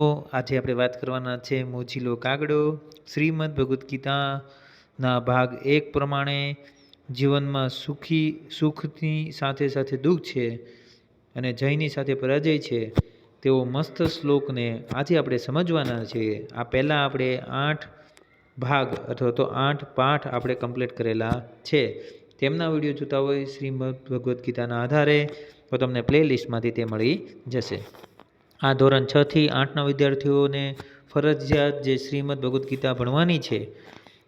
આજે આપણે વાત કરવાના છે મોજીલો કાગડો શ્રીમદ ભગવદ્ ગીતાના ભાગ એક પ્રમાણે જીવનમાં સુખી, સુખની સાથે સાથે દુઃખ છે અને જયની સાથે પરાજય છે. તેવો મસ્ત શ્લોકને આજે આપણે સમજવાના છે. આ પહેલાં આપણે આઠ ભાગ અથવા તો આઠ પાઠ આપણે કમ્પ્લીટ કરેલા છે. તેમના વીડિયો જોતા હોય શ્રીમદ ભગવદ્ ગીતાના આધારે તો તમને પ્લેલિસ્ટમાંથી તે મળી જશે. આ ધોરણ છ થી આઠના વિદ્યાર્થીઓને ફરજિયાત જે શ્રીમદ ભગવદ્ ગીતા ભણવાની છે,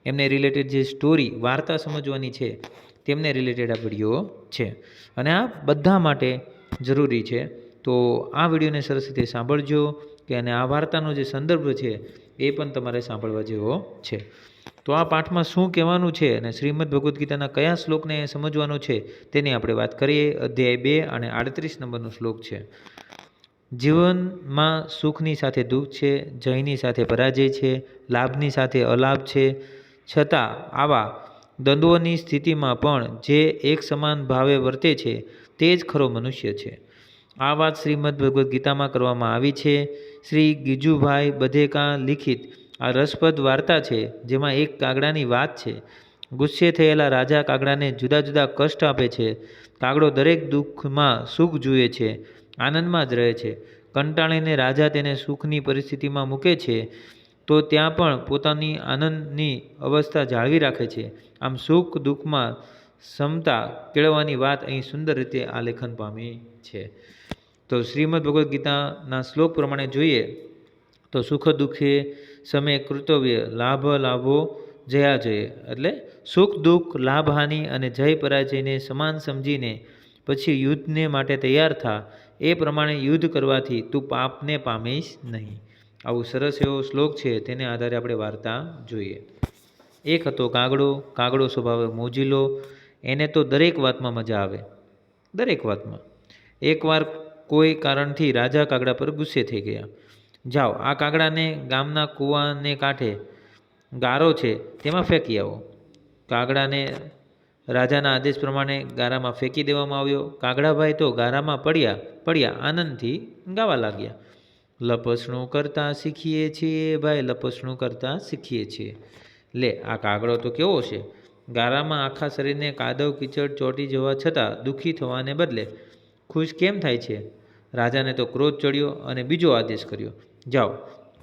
એમને રિલેટેડ જે સ્ટોરી વાર્તા સમજવાની છે, તેમને રિલેટેડ આ વીડિયો છે. અને આ બધા માટે જરૂરી છે. તો આ વિડીયોને સરસ રીતે સાંભળજો કે અને આ વાર્તાનો જે સંદર્ભ છે, એ પણ તમારે સાંભળવા જેવો છે. તો આ પાઠમાં શું કહેવાનું છે અને શ્રીમદ ભગવદ્ ગીતાના કયા શ્લોકને સમજવાનો છે, તેની આપણે વાત કરીએ. અધ્યાય બે અને આડત્રીસ નંબરનો શ્લોક છે. જીવનમાં સુખની સાથે દુઃખ છે, જયની સાથે પરાજય છે, લાભની સાથે અલાભ છે. છતાં આવા દ્વંદ્વોની સ્થિતિમાં પણ જે એક સમાન ભાવે વર્તે છે, તે જ ખરો મનુષ્ય છે. આ વાત શ્રીમદ ભગવદ્ ગીતામાં કરવામાં આવી છે. શ્રી ગીજુભાઈ બધેકા લિખિત આ રસપ્રદ વાર્તા છે, જેમાં એક કાગડાની વાત છે. ગુસ્સે થયેલા રાજા કાગડાને જુદા જુદા કષ્ટ આપે છે. કાગડો દરેક દુઃખમાં સુખ જુએ છે. આનંદમાં જ રહે છે. કંટાળીને રાજા તેને સુખની પરિસ્થિતિમાં મૂકે છે, તો ત્યાં પણ પોતાની આનંદની અવસ્થા જાળવી રાખે છે. આમ સુખ દુઃખમાં સમતા કેળવવાની વાત અહીં સુંદર રીતે આલેખન પામી છે. તો શ્રીમદ ભગવદ્ ગીતાના શ્લોક પ્રમાણે જોઈએ, તો સુખ દુઃખે સમય કૃતવ્ય લાભ લાભો જયા જય. એટલે સુખ દુઃખ લાભ હાનિ અને જય પરાજયને સમાન સમજીને પછી યુદ્ધને માટે તૈયાર થા. એ પ્રમાણે યુદ્ધ કરવાથી તું પાપને પામીશ નહીં. આવું સરસ એવો શ્લોક છે, તેને આધારે આપણે વાર્તા જોઈએ. એક હતો કાગડો કાગડો સ્વભાવે મોજીલો, એને તો દરેક વાતમાં મજા આવે. દરેક વાતમાં. એકવાર કોઈ કારણથી રાજા કાગડા પર ગુસ્સે થઈ ગયા. જાઓ, આ કાગડાને ગામના કૂવાને કાંઠે ગારો છે, તેમાં ફેંકી આવો. કાગડાને રાજાના આદેશ પ્રમાણે ગારામાં ફેંકી દેવામાં આવ્યો. કાગડાભાઈ તો ગારામાં પડ્યા પડ્યા આનંદથી ગાવા લાગ્યા. લપસણું કરતાં શીખીએ છીએ ભાઈ, લપસણું કરતાં શીખીએ છીએ. લે, આ કાગડો તો કેવો છે? ગારામાં આખા શરીરને કાદવ, કીચડ, ચોંટી જવા છતાં દુઃખી થવાને બદલે ખુશ કેમ થાય છે? રાજાને તો ક્રોધ ચડ્યો અને બીજો આદેશ કર્યો. જાઓ,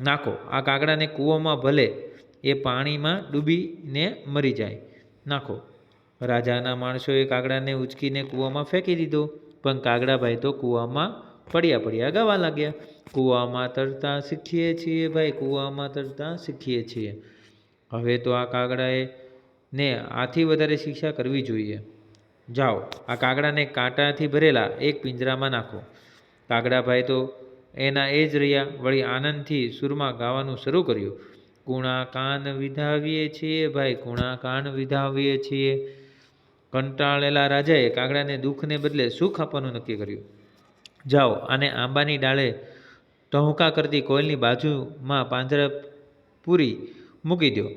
નાખો, આ કાગડાને કૂવામાં ભલે એ પાણીમાં ડૂબીને મરી જાય. નાખો. રાજાના માણસોએ કાગડાને ઉચકીને કૂવામાં ફેંકી દીધો, પણ કાગડાભાઈ તો કૂવામાં પડ્યા પડ્યા ગાવા લાગ્યા. કૂવામાં તરતા શીખીએ છીએ ભાઈ, કૂવામાં તરતા શીખીએ છીએ. હવે તો આ કાગડાએ ને આથી વધારે શિક્ષા કરવી જોઈએ. જાઓ, આ કાગડાને કાંટાથી ભરેલા એક પિંજરામાં નાખો. કાગડાભાઈ તો એના એ જ રહ્યા, વળી આનંદથી સુરમાં ગાવાનું શરૂ કર્યું. કુણા કાન વિધાવીએ છીએ ભાઈ કુણા કાન વિધાવીએ છીએ. કંટાળેલા રાજાએ કાગડાને દુઃખને બદલે સુખ આપવાનું નક્કી કર્યું. જાઓ, આને આંબાની ડાળે ટહુકા કરતી કોયલની બાજુમાં પાંજરા પૂરી મૂકી દો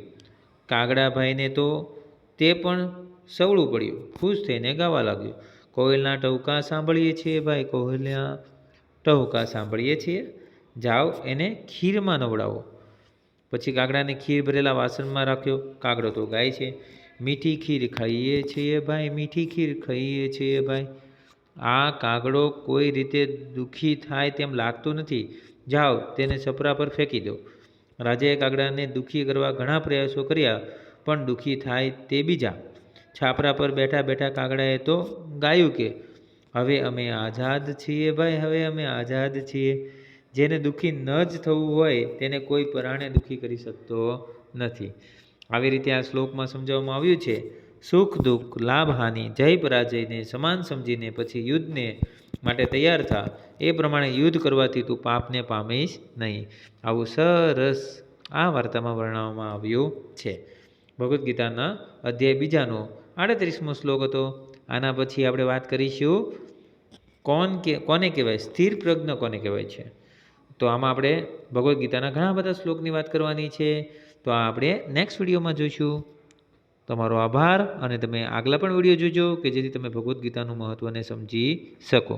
કાગડાભાઈને તો તે પણ સવળું પડ્યું. ખુશ થઈને ગાવા લાગ્યું. કોયલના ટહુકા સાંભળીએ છીએ ભાઈ, કોયલના ટહુકા સાંભળીએ છીએ. જાઓ, એને ખીરમાં નવડાવો. પછી કાગડાને ખીર ભરેલા વાસણમાં રાખ્યો. કાગડો તો ગાય છે. મીઠી ખીર ખાઈએ છીએ ભાઈ, મીઠી ખીર ખાઈએ છીએ ભાઈ. આ કાગડો કોઈ રીતે દુઃખી થાય તેમ લાગતું નથી. જાઓ, તેને છપરા પર ફેંકી દો. રાજાએ કાગડાને દુઃખી કરવા ઘણા પ્રયાસો કર્યા, પણ દુઃખી થાય તે બીજા. છાપરા પર બેઠા બેઠા કાગડાએ તો ગાયું કે, હવે અમે આઝાદ છીએ ભાઈ, હવે અમે આઝાદ છીએ. જેને દુઃખી ન જ થવું હોય, તેને કોઈ પરાણે દુઃખી કરી શકતો નથી. આવી રીતે આ શ્લોકમાં સમજાવવામાં આવ્યું છે, સુખ, દુઃખ, લાભ, હાનિ, જય, પરાજયને સમાન સમજીને પછી યુદ્ધને માટે તૈયાર થા. એ પ્રમાણે યુદ્ધ કરવાથી તું પાપને પામીશ નહીં. આવું સરસ આ વાર્તામાં વર્ણવવામાં આવ્યું છે. ભગવદ્ ગીતાના અધ્યાય બીજાનો આડત્રીસમો શ્લોક હતો. આના પછી આપણે વાત કરીશું કોણ કે, કોને કહેવાય? સ્થિર પ્રજ્ઞ કોને કહેવાય છે? તો આમાં આપણે ભગવદ્ ગીતાના ઘણા બધા શ્લોકની વાત કરવાની છે. તો આ આપણે નેક્સ્ટ વિડીયોમાં જોઈશું. તમારો આભાર અને તમે આગલા પણ વીડિયો જોજો કે જેથી તમે ભગવદ્ ગીતાનું મહત્ત્વને સમજી શકો.